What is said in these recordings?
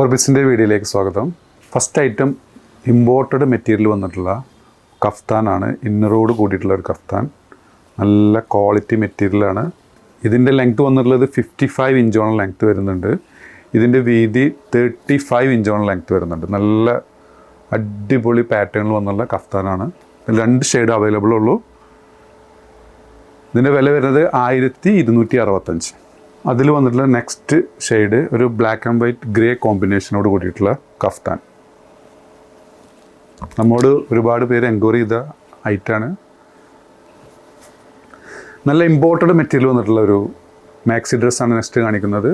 ഓർബിസിന്റെ വീഡിയോയിലേക്ക് സ്വാഗതം. First item imported material വന്നിട്ടുള്ള കഫ്താനാണ്. ഇന്നറോട് കൂടിയിട്ടുള്ള ഒരു കഫ്താൻ. നല്ല ക്വാളിറ്റി മെറ്റീരിയലാണ്. ഇതിന്റെ ലെങ്ത് വന്നിട്ടുള്ളത് ഫിഫ്റ്റി ഫൈവ് ഇഞ്ചോളം ലെങ്ത് വരുന്നുണ്ട്. ഇതിന്റെ വീതി തേർട്ടി ഫൈവ് ഇഞ്ചോളം ലെങ്ത് വരുന്നുണ്ട്. നല്ല അടിപൊളി പാറ്റേണിൽ വന്നുള്ള കഫ്താനാണ്. രണ്ട് ഷെയ്ഡ് അവൈലബിൾ ഉള്ളൂ. ഇതിന്റെ വില വരുന്നത് ആയിരത്തി ഇരുന്നൂറ്റി അറുപത്തഞ്ച്. അതിൽ വന്നിട്ടുള്ള നെക്സ്റ്റ് ഷെയ്ഡ് ഒരു ബ്ലാക്ക് ആൻഡ് വൈറ്റ് ഗ്രേ കോമ്പിനേഷനോട് കൂടിയിട്ടുള്ള കഫ്താൻ. നമ്മോട് ഒരുപാട് പേര് എൻക്വയറി ചെയ്ത ഐറ്റാണ്. നല്ല ഇമ്പോർട്ടഡ് മെറ്റീരിയൽ വന്നിട്ടുള്ള ഒരു മാക്സി ഡ്രസ്സാണ് നെക്സ്റ്റ് കാണിക്കുന്നത്.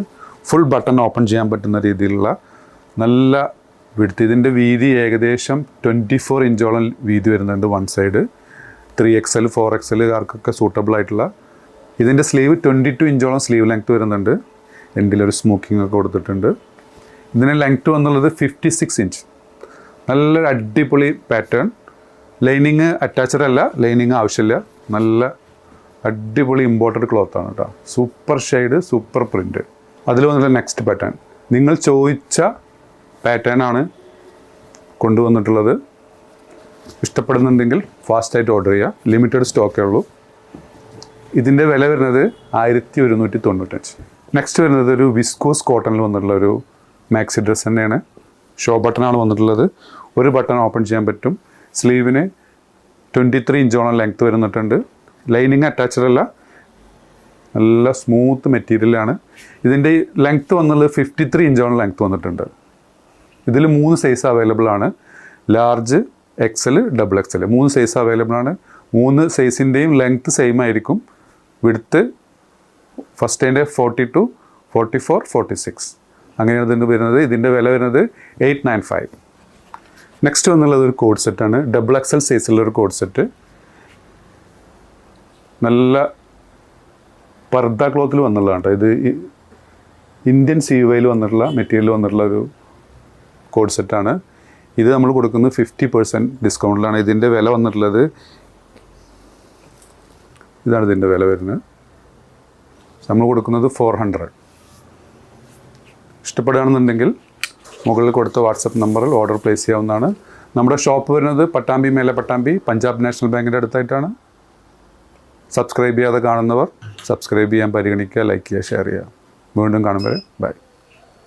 ഫുൾ ബട്ടൺ ഓപ്പൺ ചെയ്യാൻ പറ്റുന്ന രീതിയിലുള്ള നല്ല വിടുത്ത് ഇതിന്റെ വീതി ഏകദേശം ട്വന്റി ഫോർ ഇഞ്ചോളം വീതി വരുന്നുണ്ട് one side three X L four X എല്ലുകാർക്കൊക്കെ suitable ആയിട്ടുള്ള ഇതിന്റെ സ്ലീവ് ട്വന്റി ടു ഇഞ്ചോളം സ്ലീവ് ലെങ്ത് വരുന്നുണ്ട്. എൻഡിലൊരു സ്മോക്കിംഗ് ഒക്കെ കൊടുത്തിട്ടുണ്ട്. ഇതിന് ലെങ്ത് എന്നുള്ളത് ഫിഫ്റ്റി സിക്സ് ഇഞ്ച് നല്ലൊരു അടിപൊളി പാറ്റേൺ. ലൈനിങ് അറ്റാച്ചഡ് അല്ല ലൈനിങ് ആവശ്യമില്ല. നല്ല അടിപൊളി ഇമ്പോർട്ടഡ് ആണ് കേട്ടോ. സൂപ്പർ ഷെയ്ഡ് സൂപ്പർ പ്രിന്റ് അതിൽ വന്നിട്ടുള്ള നെക്സ്റ്റ് പാറ്റേൺ. നിങ്ങൾ ചോദിച്ച പാറ്റേൺ ആണ് കൊണ്ടുവന്നിട്ടുള്ളത്. ഇഷ്ടപ്പെടുന്നുണ്ടെങ്കിൽ ഫാസ്റ്റായിട്ട് ഓർഡർ ചെയ്യുക. ലിമിറ്റഡ് സ്റ്റോക്കേ ഉള്ളൂ. ഇതിന്റെ വില വരുന്നത് ആയിരത്തി ഒരുന്നൂറ്റി തൊണ്ണൂറ്റഞ്ച് നെക്സ്റ്റ് വരുന്നത് ഒരു വിസ്കോസ് കോട്ടണിൽ വന്നിട്ടുള്ള ഒരു മാക്സി ഡ്രസ്സ് തന്നെയാണ്. ഷോ ബട്ടണാണ് വന്നിട്ടുള്ളത്. ഒരു ബട്ടൺ ഓപ്പൺ ചെയ്യാൻ പറ്റും. സ്ലീവിന് ട്വന്റി ത്രീ ഇഞ്ചോളം ലെങ്ത്ത് വരുന്നിട്ടുണ്ട്. ലൈനിങ് അറ്റാച്ച്ഡ് അല്ല. നല്ല സ്മൂത്ത് മെറ്റീരിയലാണ് ഇതിന്റെ ലെങ്ത്ത് വന്നുള്ളത് ഫിഫ്റ്റി ത്രീ ഇഞ്ചോളം ലെങ്ത്ത് വന്നിട്ടുണ്ട്. ഇതിൽ മൂന്ന് സൈസ് അവൈലബിൾ ആണ്. ലാർജ് എക്സൽ ഡബിൾ എക്സൽ മൂന്ന് സൈസ് അവൈലബിൾ ആണ്. മൂന്ന് സൈസിന്റെയും ലെങ്ത്ത് സെയിം ആയിരിക്കും. വിടുത്ത് ഫസ്റ്റിന്റെ forty two forty four forty six അങ്ങനെയാണ് ഇതിന്റെ വരുന്നത്. ഇതിന്റെ വില വരുന്നത് എയ്റ്റ് നയൻ ഫൈവ് നെക്സ്റ്റ് വന്നുള്ളത് ഒരു കോഡ് സെറ്റാണ് ഡബിൾ എക്സൽ സൈസിലുള്ള ഒരു കോഡ് സെറ്റ് നല്ല പർദ്ദ ക്ലോത്തിൽ വന്നുള്ളതാണ് ഇത് ഇന്ത്യൻ സി വൈയിൽ വന്നിട്ടുള്ള മെറ്റീരിയൽ വന്നിട്ടുള്ള ഒരു കോഡ് സെറ്റാണ് ഇത് നമ്മൾ കൊടുക്കുന്നത് ഫിഫ്റ്റി പെർസെന്റ് ഡിസ്കൗണ്ടിലാണ് ഇതിന്റെ വില വന്നിട്ടുള്ളത് ഇതാണ് ഇതിന്റെ വില വരുന്നത്. നമ്മൾ കൊടുക്കുന്നത് ഫോർ ഹൺഡ്രഡ് ഇഷ്ടപ്പെടുകയാണെന്നുണ്ടെങ്കിൽ മുകളിൽ കൊടുത്ത വാട്സപ്പ് നമ്പറിൽ ഓർഡർ പ്ലേസ് ചെയ്യാവുന്നതാണ്. നമ്മുടെ ഷോപ്പ് വരുന്നത് പട്ടാമ്പി മേലെ പട്ടാമ്പി പഞ്ചാബ് നാഷണൽ ബാങ്കിന്റെ അടുത്തായിട്ടാണ്. സബ്സ്ക്രൈബ് ചെയ്യാതെ കാണുന്നവർ സബ്സ്ക്രൈബ് ചെയ്യാൻ പരിഗണിക്കുക ലൈക്ക് ചെയ്യുക ഷെയർ ചെയ്യുക. വീണ്ടും കാണുമ്പോൾ ബൈ